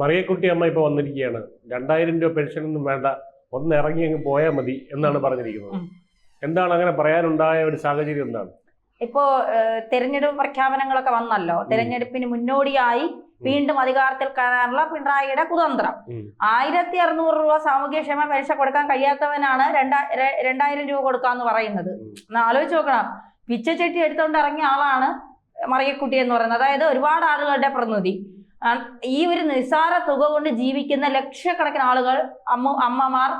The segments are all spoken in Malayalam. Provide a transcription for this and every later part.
മറിയക്കുട്ടി അമ്മ ഇപ്പൊ വന്നിരിക്കുകയാണ്. രണ്ടായിരം രൂപ പെൻഷൻ ഒന്നും വേണ്ട. ഒന്ന് ഇറങ്ങി അങ്ങ് പോയാൽ മതി എന്നാണ് പറഞ്ഞിരിക്കുന്നത്. എന്താണ് അങ്ങനെ പറയാനുണ്ടായ ഒരു സാഹചര്യം എന്താണ്? ഇപ്പോ തെരഞ്ഞെടുപ്പ് പ്രഖ്യാപനങ്ങളൊക്കെ വന്നല്ലോ. തെരഞ്ഞെടുപ്പിന് മുന്നോടിയായി വീണ്ടും അധികാരത്തിൽ കയറാനുള്ള പിണറായിയുടെ കുതന്ത്രം. ആയിരത്തി അറുന്നൂറ് രൂപ സാമൂഹ്യക്ഷേമ പെൻഷൻ കൊടുക്കാൻ കഴിയാത്തവനാണ് രണ്ടാ രണ്ടായിരം രൂപ കൊടുക്കാന്ന് പറയുന്നത്. ഒന്ന് ആലോചിച്ച് നോക്കണം. പിച്ചച്ചട്ടി എടുത്തുകൊണ്ട് ഇറങ്ങിയ ആളാണ് മറിയക്കുട്ടി എന്ന് പറയുന്നത്. അതായത് ഒരുപാട് ആളുകളുടെ പ്രതിനിധി. ഈ ഒരു നിസ്സാര തുക കൊണ്ട് ജീവിക്കുന്ന ലക്ഷക്കണക്കിന് ആളുകൾ അമ്മ അമ്മമാർ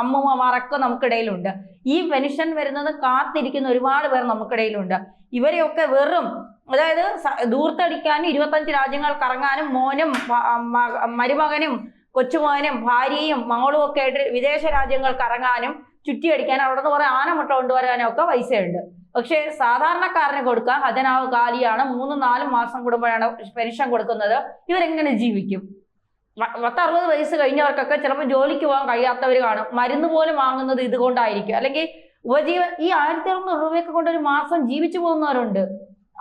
അമ്മൂമ്മമാരൊക്കെ നമുക്കിടയിലുണ്ട്. ഈ പെൻഷൻ വരുന്നത് കാത്തിരിക്കുന്ന ഒരുപാട് പേർ നമുക്കിടയിലുണ്ട്. ഇവരെയൊക്കെ വെറും അതായത് ദൂർത്തടിക്കാനും ഇരുപത്തഞ്ച് രാജ്യങ്ങൾ കറങ്ങാനും മോനും മരുമകനും കൊച്ചുമോനും ഭാര്യയും മകളും ഒക്കെ ആയിട്ട് വിദേശ രാജ്യങ്ങൾ കറങ്ങാനും ചുറ്റിയടിക്കാനും അവിടെ നിന്ന് കുറെ ആനമുട്ട കൊണ്ടുവരാനും ഒക്കെ പൈസയുണ്ട്. പക്ഷേ സാധാരണക്കാരന് കൊടുക്കാൻ ഖജനാവ് കാലിയാണ്. മൂന്നും നാലും മാസം കൂടുമ്പോഴാണ് പെൻഷൻ കൊടുക്കുന്നത്. ഇവരെങ്ങനെ ജീവിക്കും? പത്തറുപത് വയസ്സ് കഴിഞ്ഞവർക്കൊക്കെ ചിലപ്പോൾ ജോലിക്ക് പോകാൻ കഴിയാത്തവർ കാണും. മരുന്ന് പോലും വാങ്ങുന്നത് ഇതുകൊണ്ടായിരിക്കും. അല്ലെങ്കിൽ ഉപജീവ ഈ ആയിരത്തി അറുന്നൂറ് രൂപയൊക്കെ കൊണ്ട് ഒരു മാസം ജീവിച്ചു പോകുന്നവരുണ്ട്.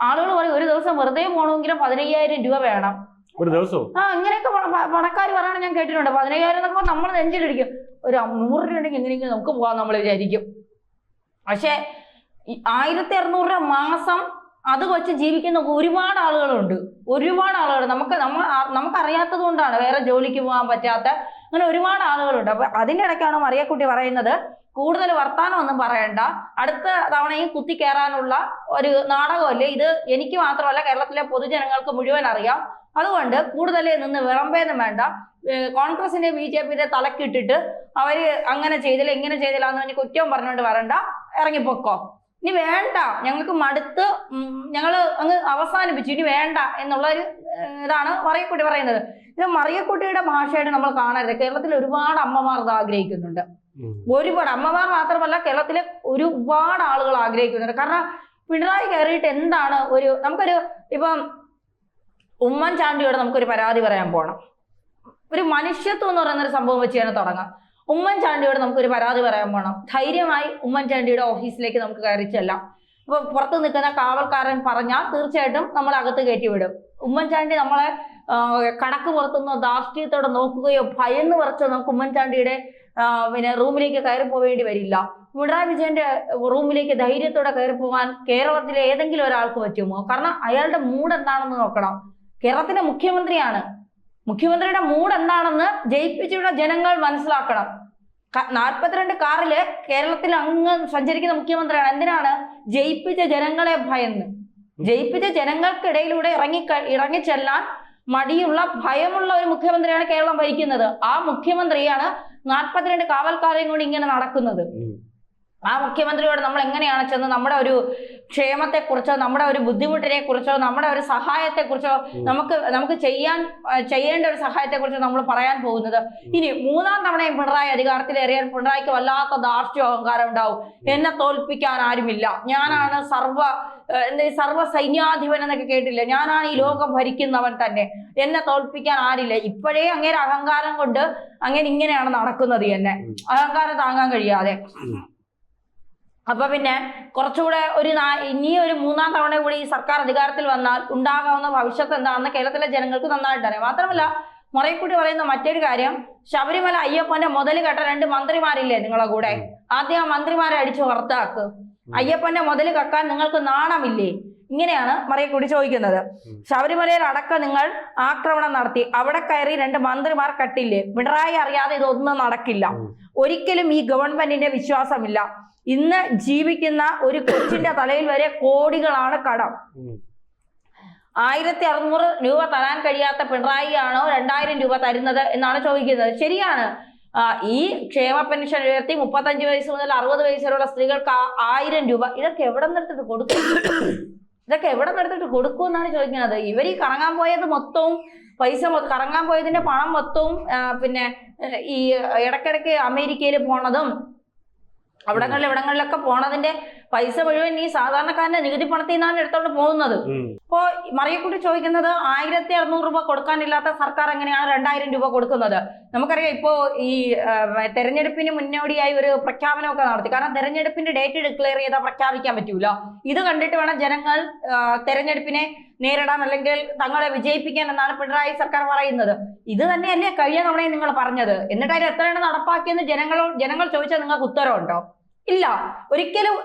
ആളുകൾ പറയും ഒരു ദിവസം വെറുതെ പോകണമെങ്കിലും പതിനയ്യായിരം രൂപ വേണം. ഒരു ദിവസവും? ആ അങ്ങനെയൊക്കെ പണക്കാർ പറയണ ഞാൻ കേട്ടിട്ടുണ്ട്. പതിനയ്യായിരം എന്നൊക്കെ നമ്മൾ നെഞ്ചിലിരിക്കും ഒരു നൂറ് രൂപ ഉണ്ടെങ്കിൽ എങ്ങനെയെങ്കിലും നമുക്ക് പോകാൻ നമ്മൾ വിചാരിക്കും. പക്ഷേ ആയിരത്തി അറുന്നൂറ് രൂപ മാസം അത് വെച്ച് ജീവിക്കുന്ന ഒരുപാട് ആളുകളുണ്ട്. ഒരുപാട് ആളുകൾ. നമുക്ക് നമ്മ ആ- നമുക്കറിയാത്തത് കൊണ്ടാണ് വേറെ ജോലിക്ക് പോകാൻ പറ്റാത്ത അങ്ങനെ ഒരുപാട് ആളുകളുണ്ട്. അപ്പൊ അതിന്റെ ഇടയ്ക്കാണ് മറിയക്കുട്ടി പറയുന്നത് കൂടുതൽ വർത്താനം ഒന്നും പറയണ്ട. അടുത്ത തവണയും കുത്തി കയറാനുള്ള ഒരു നാടകമല്ലേ ഇത്? എനിക്ക് മാത്രമല്ല കേരളത്തിലെ പൊതുജനങ്ങൾക്ക് മുഴുവൻ അറിയാം. അതുകൊണ്ട് കൂടുതൽ നിന്ന് വിളമ്പേന്നും വേണ്ട. കോൺഗ്രസിന്റെ ബി ജെ പിയുടെ തലക്കിട്ടിട്ട് അവർ അങ്ങനെ ചെയ്തില്ല ഇങ്ങനെ ചെയ്തില്ല എന്ന് കുറ്റം പറഞ്ഞുകൊണ്ട് വരണ്ട. ഇറങ്ങിപ്പോക്കോ. ഇനി വേണ്ട. ഞങ്ങൾക്ക് മടുത്ത് ഞങ്ങൾ അങ്ങ് അവസാനിപ്പിച്ചു. ഇനി വേണ്ട എന്നുള്ള ഒരു ഇതാണ് മറിയക്കുട്ടി പറയുന്നത്. ഇത് മറിയക്കുട്ടിയുടെ ഭാഷയായിട്ട് നമ്മൾ കാണരുത്. കേരളത്തിൽ ഒരുപാട് അമ്മമാർ ഇത് ആഗ്രഹിക്കുന്നുണ്ട്. ഒരുപാട് അമ്മമാർ മാത്രമല്ല കേരളത്തിലെ ഒരുപാട് ആളുകൾ ആഗ്രഹിക്കുന്നുണ്ട്. കാരണം പിണറായി കയറിയിട്ട് എന്താണ് ഒരു നമുക്കൊരു ഇപ്പം ഉമ്മൻചാണ്ടിയോട് നമുക്കൊരു പരാതി പറയാൻ പോകണം ഒരു മനുഷ്യത്വം എന്ന് പറയുന്ന ഒരു സംഭവം വെച്ച് തന്നെ തുടങ്ങാം. ഉമ്മൻചാണ്ടിയോട് നമുക്കൊരു പരാതി പറയാൻ പോകണം ധൈര്യമായി ഉമ്മൻചാണ്ടിയുടെ ഓഫീസിലേക്ക് നമുക്ക് കയറി ചെല്ലാം. ഇപ്പൊ പുറത്ത് നിൽക്കുന്ന കാവൽക്കാരൻ പറഞ്ഞാൽ തീർച്ചയായിട്ടും നമ്മൾ അകത്ത് കയറ്റി വിടും. ഉമ്മൻചാണ്ടി നമ്മളെ കണക്ക് പുറത്തുനിന്നോ ധാർഷ്ട്യത്തോടെ നോക്കുകയോ ഭയന്ന് പറച്ചോ നമുക്ക് ഉമ്മൻചാണ്ടിയുടെ പിന്നെ റൂമിലേക്ക് കയറി പോവേണ്ടി വരില്ല. പിണറായി വിജയന്റെ റൂമിലേക്ക് ധൈര്യത്തോടെ കയറി പോകാൻ കേരളത്തിലെ ഏതെങ്കിലും ഒരാൾക്ക് പറ്റുമോ? കാരണം അയാളുടെ മൂഡ് എന്താണെന്ന് നോക്കണം. കേരളത്തിന്റെ മുഖ്യമന്ത്രിയാണ്. മുഖ്യമന്ത്രിയുടെ മൂഡ് എന്താണെന്ന് ജയിപ്പിച്ചുള്ള ജനങ്ങൾ മനസ്സിലാക്കണം. നാൽപ്പത്തിരണ്ട് കാറിൽ കേരളത്തിൽ അങ്ങ് സഞ്ചരിക്കുന്ന മുഖ്യമന്ത്രിയാണ്. എന്തിനാണ്? ജയിപ്പിച്ച ജനങ്ങളെ ഭയന്ന്. ജയിപ്പിച്ച ജനങ്ങൾക്കിടയിലൂടെ ഇറങ്ങി ഇറങ്ങിച്ചെല്ലാൻ മടിയുള്ള ഭയമുള്ള ഒരു മുഖ്യമന്ത്രിയാണ് കേരളം ഭരിക്കുന്നത്. ആ മുഖ്യമന്ത്രിയാണ് നാൽപ്പത്തിരണ്ട് കാവൽക്കാരെയും കൂടി ഇങ്ങനെ നടക്കുന്നത്. ആ മുഖ്യമന്ത്രിയോട് നമ്മൾ എങ്ങനെയാണ് ചെന്ന് നമ്മുടെ ഒരു ക്ഷേമത്തെ കുറിച്ചോ നമ്മുടെ ഒരു ബുദ്ധിമുട്ടിനെ കുറിച്ചോ നമ്മുടെ ഒരു സഹായത്തെ കുറിച്ചോ നമുക്ക് നമുക്ക് ചെയ്യാൻ ചെയ്യേണ്ട ഒരു സഹായത്തെ കുറിച്ചോ നമ്മൾ പറയാൻ പോകുന്നത്. ഇനി മൂന്നാം തവണയും പിണറായി അധികാരത്തിൽ അധികാരത്തിലേറിയാൽ പിണറായിക്ക് വല്ലാത്ത ധാർഷ്ട്യ അഹങ്കാരം ഉണ്ടാവും. എന്നെ തോൽപ്പിക്കാൻ ആരുമില്ല. ഞാനാണ് സർവ സർവ സൈന്യാധിപൻ എന്നൊക്കെ കേട്ടില്ല? ഞാനാണ് ഈ ലോകം ഭരിക്കുന്നവൻ തന്നെ. എന്നെ തോൽപ്പിക്കാൻ ആരില്ല. ഇപ്പോഴേ അങ്ങേരെ അഹങ്കാരം കൊണ്ട് അങ്ങനെ ഇങ്ങനെയാണ് നടക്കുന്നത് എന്നെ. അഹങ്കാരം താങ്ങാൻ കഴിയാതെ. അപ്പൊ പിന്നെ കുറച്ചുകൂടെ ഒരു നാ- ഇനി ഒരു മൂന്നാം തവണ കൂടി ഈ സർക്കാർ അധികാരത്തിൽ വന്നാൽ ഉണ്ടാകാവുന്ന ഭവിഷ്യത്ത് എന്താണെന്ന് കേരളത്തിലെ ജനങ്ങൾക്ക് നന്നായിട്ട് അറിയാം. മാത്രമല്ല മറയക്കുട്ടി പറയുന്ന മറ്റൊരു കാര്യം ശബരിമല അയ്യപ്പന്റെ മുതൽ കെട്ട രണ്ട് മന്ത്രിമാരില്ലേ നിങ്ങളെ കൂടെ? ആദ്യം ആ മന്ത്രിമാരെ അടിച്ചു പുറത്താക്ക് അയ്യപ്പന്റെ മുതൽ കക്കാൻ നിങ്ങൾക്ക് നാണമില്ലേ? ഇങ്ങനെയാണ് മറിയക്കൂടി ചോദിക്കുന്നത്. ശബരിമലയിൽ അടക്കം നിങ്ങൾ ആക്രമണം നടത്തി. അവിടെ കയറി രണ്ട് മന്ത്രിമാർ കട്ടില്ലേ? പിണറായി അറിയാതെ ഇതൊന്നും നടക്കില്ല. ഒരിക്കലും ഈ ഗവൺമെന്റിന്റെ വിശ്വാസമില്ല. ഇന്ന് ജീവിക്കുന്ന ഒരു കൊച്ചിന്റെ തലയിൽ വരെ കോടികളാണ് കടം. ആയിരത്തി അറുന്നൂറ് രൂപ തരാൻ കഴിയാത്ത പിണറായി ആണോ രണ്ടായിരം രൂപ തരുന്നത് എന്നാണ് ചോദിക്കുന്നത്. ശരിയാണ്. ഈ ക്ഷേമ പെൻഷൻ ഉയർത്തി മുപ്പത്തഞ്ച് വയസ്സ് മുതൽ അറുപത് വയസ്സ് വരെയുള്ള സ്ത്രീകൾക്ക് ആയിരം രൂപ ഇതൊക്കെ എവിടെ നിന്നെടുത്തിട്ട് കൊടുക്കും ഇതൊക്കെ എവിടെ നിന്നെടുത്തിട്ട് കൊടുക്കും എന്നാണ് ചോദിക്കുന്നത്. ഇവർ ഈ കറങ്ങാൻ പോയത് മൊത്തവും പൈസ കറങ്ങാൻ പോയതിന്റെ പണം മൊത്തവും പിന്നെ ഈ ഇടക്കിടക്ക് അമേരിക്കയിൽ പോണതും അവിടങ്ങളിൽ ഇവിടങ്ങളിലൊക്കെ പോണതിന്റെ പൈസ മുഴുവൻ ഈ സാധാരണക്കാരന്റെ നികുതി പണത്തിൽ നിന്നാണ് എടുത്തോണ്ട് പോകുന്നത്. അപ്പോ മറിയക്കുട്ടി ചോദിക്കുന്നത് ആയിരത്തി അറുന്നൂറ് രൂപ കൊടുക്കാനില്ലാത്ത സർക്കാർ എങ്ങനെയാണ് രണ്ടായിരം രൂപ കൊടുക്കുന്നത്? നമുക്കറിയാം ഇപ്പോ ഈ തെരഞ്ഞെടുപ്പിന് മുന്നോടിയായി ഒരു പ്രഖ്യാപനമൊക്കെ നടത്തി. കാരണം തെരഞ്ഞെടുപ്പിന്റെ ഡേറ്റ് ഡിക്ലെയർ ചെയ്താൽ പ്രഖ്യാപിക്കാൻ പറ്റൂല. ഇത് കണ്ടിട്ട് വേണം ജനങ്ങൾ തെരഞ്ഞെടുപ്പിനെ നേരിടാൻ അല്ലെങ്കിൽ തങ്ങളെ വിജയിപ്പിക്കാൻ എന്നാണ് പിണറായി സർക്കാർ പറയുന്നത്. ഇത് തന്നെയല്ലേ കഴിഞ്ഞ തവണയും നിങ്ങൾ പറഞ്ഞത്. എന്നിട്ട് അതിൽ എത്രയാണ് നടപ്പാക്കിയെന്ന് ജനങ്ങളോ ജനങ്ങൾ ചോദിച്ചാൽ നിങ്ങൾക്ക് ഉത്തരവുണ്ടോ ഇല്ല. ഒരിക്കലും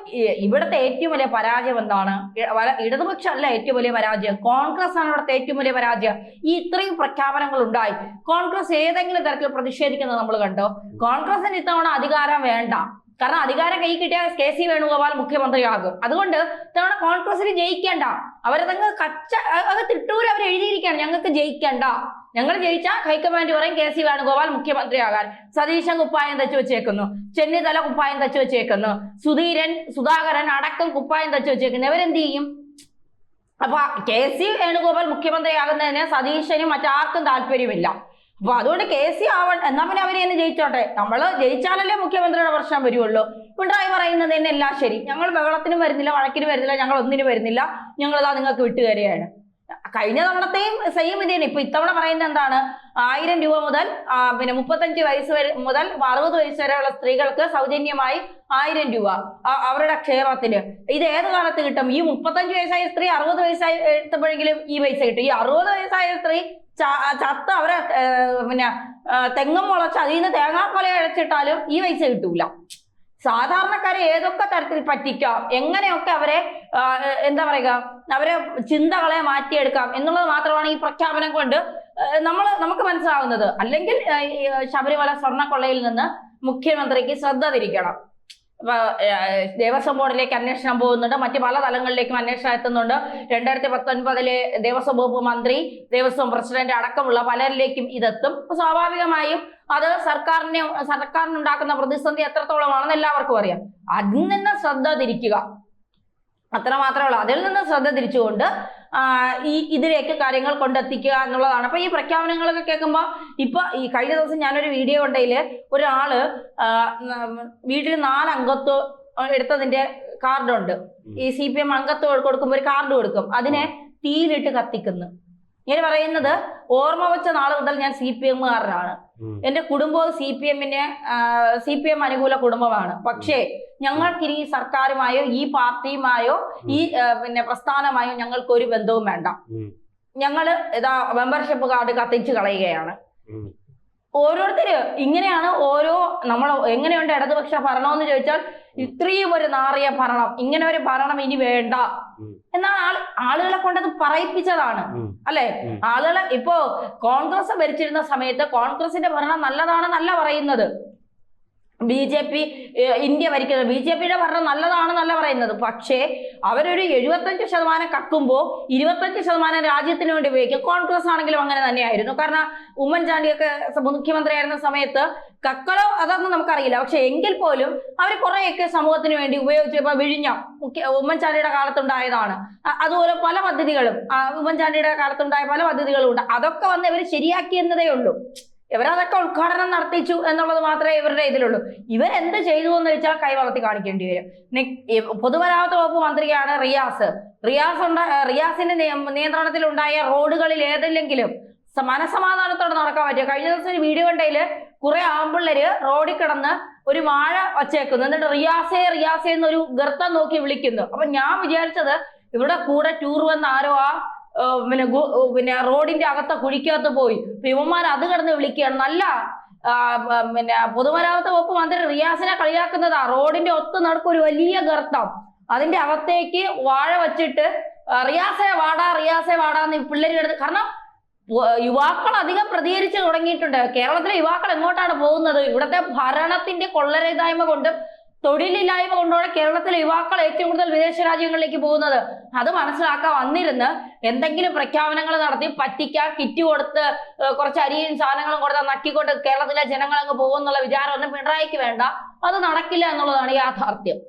ഇവിടുത്തെ ഏറ്റവും വലിയ പരാജയം എന്താണ്? ഇടതുപക്ഷം അല്ല ഏറ്റവും വലിയ പരാജയം. കോൺഗ്രസ് ആണ് ഇവിടുത്തെ ഏറ്റവും വലിയ പരാജയം. ഈ ഇത്രയും പ്രഖ്യാപനങ്ങൾ ഉണ്ടായി. കോൺഗ്രസ് ഏതെങ്കിലും തരത്തിൽ പ്രതിഷേധിക്കുന്നത് നമ്മൾ കണ്ടോ? കോൺഗ്രസിന് ഇത്തവണ അധികാരം വേണ്ട. കാരണം അധികാരം കൈ കിട്ടിയാൽ കെ സി വേണുഗോപാൽ മുഖ്യമന്ത്രിയാകും. അതുകൊണ്ട് ഇത്തവണ കോൺഗ്രസിന് ജയിക്കേണ്ട. അവരതങ്ങ് കച്ച അത് തിട്ടൂര് അവർ എഴുതിയിരിക്കുകയാണ്. ഞങ്ങൾക്ക് ജയിക്കേണ്ട. ഞങ്ങൾ ജയിച്ച ഹൈക്കമാൻഡ് പറയും കെ സി വേണുഗോപാൽ മുഖ്യമന്ത്രിയാകാൻ. സതീശൻ കുപ്പായം തച്ചു വെച്ചേക്കുന്നു. ചെന്നിത്തല കുപ്പായം തച്ചു വെച്ചേക്കുന്നു. സുധീരൻ സുധാകരൻ അടക്കം കുപ്പായം തച്ചു വെച്ചേക്കുന്നു. ഇവരെന്ത് ചെയ്യും? അപ്പൊ കെ സി വേണുഗോപാൽ മുഖ്യമന്ത്രിയാകുന്നതിന് സതീശനും മറ്റാർക്കും താല്പര്യമില്ല. അപ്പൊ അതുകൊണ്ട് കെ സി ആവൺ എന്നാ പിന്നെ അവർ തന്നെ ജയിച്ചോട്ടെ? നമ്മൾ ജയിച്ചാലല്ലേ മുഖ്യമന്ത്രിയുടെ പ്രശ്നം വരുള്ളൂ. പിണറായി പറയുന്നത് തന്നെ എല്ലാം ശരി. ഞങ്ങൾ ബഹളത്തിനും വരുന്നില്ല വഴക്കിനും വരുന്നില്ല ഞങ്ങൾ ഒന്നിനും വരുന്നില്ല. ഞങ്ങൾ ഞങ്ങളിതാ നിങ്ങൾക്ക് വിട്ടുകയറിയാണ് കഴിഞ്ഞ തവണത്തെയും സെയിം ഇത് തന്നെ ഇപ്പൊ ഇത്തവണ പറയുന്നത് എന്താണ്? ആയിരം രൂപ മുതൽ പിന്നെ മുപ്പത്തഞ്ച് വയസ്സ് വരെ മുതൽ അറുപത് വയസ്സ് വരെയുള്ള സ്ത്രീകൾക്ക് സൗജന്യമായി ആയിരം രൂപ അവരുടെ ക്ഷേമത്തിന്. ഇത് ഏത് കാലത്ത് കിട്ടും? ഈ മുപ്പത്തഞ്ച് വയസ്സായ സ്ത്രീ അറുപത് വയസ്സായി എത്തുമ്പോഴെങ്കിലും ഈ പൈസ കിട്ടും. ഈ അറുപത് വയസ്സായ സ്ത്രീ ചത്ത് അവരെ പിന്നെ തെങ്ങും മുളച്ച് അതിൽ നിന്ന് തേങ്ങാക്കൊല അഴച്ചിട്ടാലും ഈ പൈസ കിട്ടൂല. സാധാരണക്കാരെ ഏതൊക്കെ തരത്തിൽ പറ്റിക്കാം? എങ്ങനെയൊക്കെ അവരെ എന്താ പറയുക അവരെ ചിന്തകളെ മാറ്റിയെടുക്കാം എന്നുള്ളത് മാത്രമാണ് ഈ പ്രഖ്യാപനം കൊണ്ട് നമ്മൾ നമുക്ക് മനസ്സിലാവുന്നത്. അല്ലെങ്കിൽ ശബരിമല സ്വർണക്കൊള്ളയിൽ നിന്ന് മുഖ്യമന്ത്രിക്ക് ശ്രദ്ധ തിരിക്കണം. ദേവസ്വം ബോർഡിലേക്ക് അന്വേഷണം പോകുന്നുണ്ട്. മറ്റ് പല തലങ്ങളിലേക്കും അന്വേഷണം എത്തുന്നുണ്ട്. രണ്ടായിരത്തി പത്തൊൻപതിലെ ദേവസ്വം വകുപ്പ് മന്ത്രി ദേവസ്വം പ്രസിഡന്റ് അടക്കമുള്ള പലരിലേക്കും ഇതെത്തും. സ്വാഭാവികമായും അത് സർക്കാരിനെ സർക്കാരിനുണ്ടാക്കുന്ന പ്രതിസന്ധി എത്രത്തോളമാണെന്ന് എല്ലാവർക്കും അറിയാം. അതിൽ നിന്ന് ശ്രദ്ധ തിരിക്കുക. അത്ര മാത്രമേ ഉള്ളൂ. അതിൽ നിന്ന് ശ്രദ്ധ തിരിച്ചുകൊണ്ട് ഈ ഇതിലേക്ക് കാര്യങ്ങൾ കൊണ്ടെത്തിക്കുക എന്നുള്ളതാണ്. അപ്പൊ ഈ പ്രഖ്യാപനങ്ങളൊക്കെ കേൾക്കുമ്പോൾ ഇപ്പൊ ഈ കഴിഞ്ഞ ദിവസം ഞാനൊരു വീഡിയോ ഉണ്ടെങ്കിൽ ഉം, വീട്ടിൽ നാല് അംഗത്വ എടുത്തതിന്റെ കാർഡുണ്ട്. ഈ സി പി എം അംഗത്വം കൊടുക്കുമ്പോൾ ഒരു കാർഡ് കൊടുക്കും. അതിനെ തീയിലിട്ട് കത്തിക്കുന്നു. ഇങ്ങനെ പറയുന്നത് ഓർമ്മ വെച്ച നാൾ മുതൽ ഞാൻ സി പി എമ്മുകാരനാണ്. എന്റെ കുടുംബവും സി പി എമ്മിന് സി പി എം അനുകൂല കുടുംബമാണ്. പക്ഷേ ഞങ്ങൾക്കിനി ഈ സർക്കാരുമായോ ഈ പാർട്ടിയുമായോ ഈ പിന്നെ പ്രസ്ഥാനമായോ ഞങ്ങൾക്ക് ഒരു ബന്ധവും വേണ്ട. ഞങ്ങൾ ഇതാ മെമ്പർഷിപ്പ് കാർഡ് കത്തിച്ച് കളയുകയാണ്. ഓരോരുത്തര് ഇങ്ങനെയാണ് ഓരോ നമ്മൾ എങ്ങനെയുണ്ട് ഇടതുപക്ഷ ഭരണമെന്ന് ചോദിച്ചാൽ ഇത്രയും ഒരു നാറിയ ഭരണം ഇങ്ങനെ ഒരു ഭരണം ഇനി വേണ്ട. എന്നാണ് ആൾ ആളുകളെ കൊണ്ടത് പറയിപ്പിച്ചതാണ്. അല്ലെ? ആളുകളെ ഇപ്പോ കോൺഗ്രസ് ഭരിച്ചിരുന്ന സമയത്ത് കോൺഗ്രസിന്റെ ഭരണം നല്ലതാണെന്നല്ല പറയുന്നത്. ബി ജെ പി ഇന്ത്യ ഭരിക്കുന്നത് ബി ജെ പിയുടെ ഭരണം നല്ലതാണെന്നല്ല പറയുന്നത്. പക്ഷേ അവരൊരു എഴുപത്തഞ്ച് ശതമാനം കക്കുമ്പോൾ ഇരുപത്തഞ്ച് ശതമാനം രാജ്യത്തിന് വേണ്ടി ഉപയോഗിക്കും. കോൺഗ്രസ് ആണെങ്കിലും അങ്ങനെ തന്നെയായിരുന്നു. കാരണം ഉമ്മൻചാണ്ടിയൊക്കെ മുഖ്യമന്ത്രിയായിരുന്ന സമയത്ത് കക്കലോ അതൊന്നും നമുക്കറിയില്ല. പക്ഷെ എങ്കിൽ പോലും അവർ കുറേയൊക്കെ സമൂഹത്തിന് വേണ്ടി ഉപയോഗിച്ചു. ഇപ്പൊ വിഴിഞ്ഞ മുഖ്യ ഉമ്മൻചാണ്ടിയുടെ കാലത്തുണ്ടായതാണ്. അതുപോലെ പല പദ്ധതികളും ഉമ്മൻചാണ്ടിയുടെ കാലത്തുണ്ടായ പല പദ്ധതികളും ഉണ്ട്. അതൊക്കെ വന്ന് ഇവർ ശരിയാക്കിയെന്നതേ ഉള്ളൂ. ഇവരതൊക്കെ ഉദ്ഘാടനം നടത്തിച്ചു എന്നുള്ളത് മാത്രമേ ഇവരുടെ ഇതിലുള്ളൂ. ഇവരെന്ത് ചെയ്തു എന്ന് വെച്ചാൽ കൈ വളർത്തി കാണിക്കേണ്ടി വരും. പൊതുമരാമത്ത് വകുപ്പ് മന്ത്രിയാണ് റിയാസ്. റിയാസ് റിയാസിന്റെ നിയന്ത്രണത്തിൽ നിയന്ത്രണത്തിലുണ്ടായ റോഡുകളിൽ ഏതെങ്കിലും മനസമാധാനത്തോടെ നടക്കാൻ പറ്റുക കഴിഞ്ഞ ദിവസം ഒരു വീഡിയോ കണ്ടതിൽ കുറെ ആമ്പിള്ളേര് റോഡിൽ കിടന്ന് ഒരു വാഴ വച്ചേക്കുന്നു. എന്നിട്ട് റിയാസേ റിയാസേ എന്നൊരു ഗർത്തം നോക്കി വിളിക്കുന്നു. അപ്പൊ ഞാൻ വിചാരിച്ചത് ഇവിടെ കൂടെ ടൂർ വന്ന ആരോ ആ പിന്നെ പിന്നെ റോഡിന്റെ അകത്തെ കുഴിക്കകത്ത് പോയി. ഇപ്പൊ ഇവന്മാർ അത് കിടന്ന് വിളിക്കുകയാണ്. നല്ല പിന്നെ പൊതുമരാമത്ത് വകുപ്പ് മന്ത്രി റിയാസിനെ കളിയാക്കുന്നതാ. റോഡിന്റെ ഒത്ത നടക്കും ഒരു വലിയ ഗർത്തം. അതിന്റെ അകത്തേക്ക് വാഴ വച്ചിട്ട് റിയാസെ വാടാ റിയാസെ വാടാന്ന് പിള്ളേര് എടുത്ത് കാരണം യുവാക്കൾ അധികം പ്രതികരിച്ചു തുടങ്ങിയിട്ടുണ്ട്. കേരളത്തിലെ യുവാക്കൾ എങ്ങോട്ടാണ് പോകുന്നത്? ഇവിടുത്തെ ഭരണത്തിന്റെ കൊള്ളരുതായ്മ കൊണ്ടും തൊഴിലില്ലായ്മ കൊണ്ടാണ് കേരളത്തിലെ യുവാക്കൾ ഏറ്റവും കൂടുതൽ വിദേശ രാജ്യങ്ങളിലേക്ക് പോകുന്നത്. അത് മനസ്സിലാക്കാൻ വന്നിരുന്ന് എന്തെങ്കിലും പ്രഖ്യാപനങ്ങൾ നടത്തി പറ്റിക്കാൻ കിറ്റ് കൊടുത്ത് കുറച്ച് അരിയും സാധനങ്ങളും കൊടുത്ത് നക്കിക്കൊണ്ട് കേരളത്തിലെ ജനങ്ങൾ അങ്ങ് പോകുമെന്നുള്ള വിചാരമൊന്നും പിണറായിക്ക് വേണ്ട. അത് നടക്കില്ല എന്നുള്ളതാണ് യാഥാർത്ഥ്യം.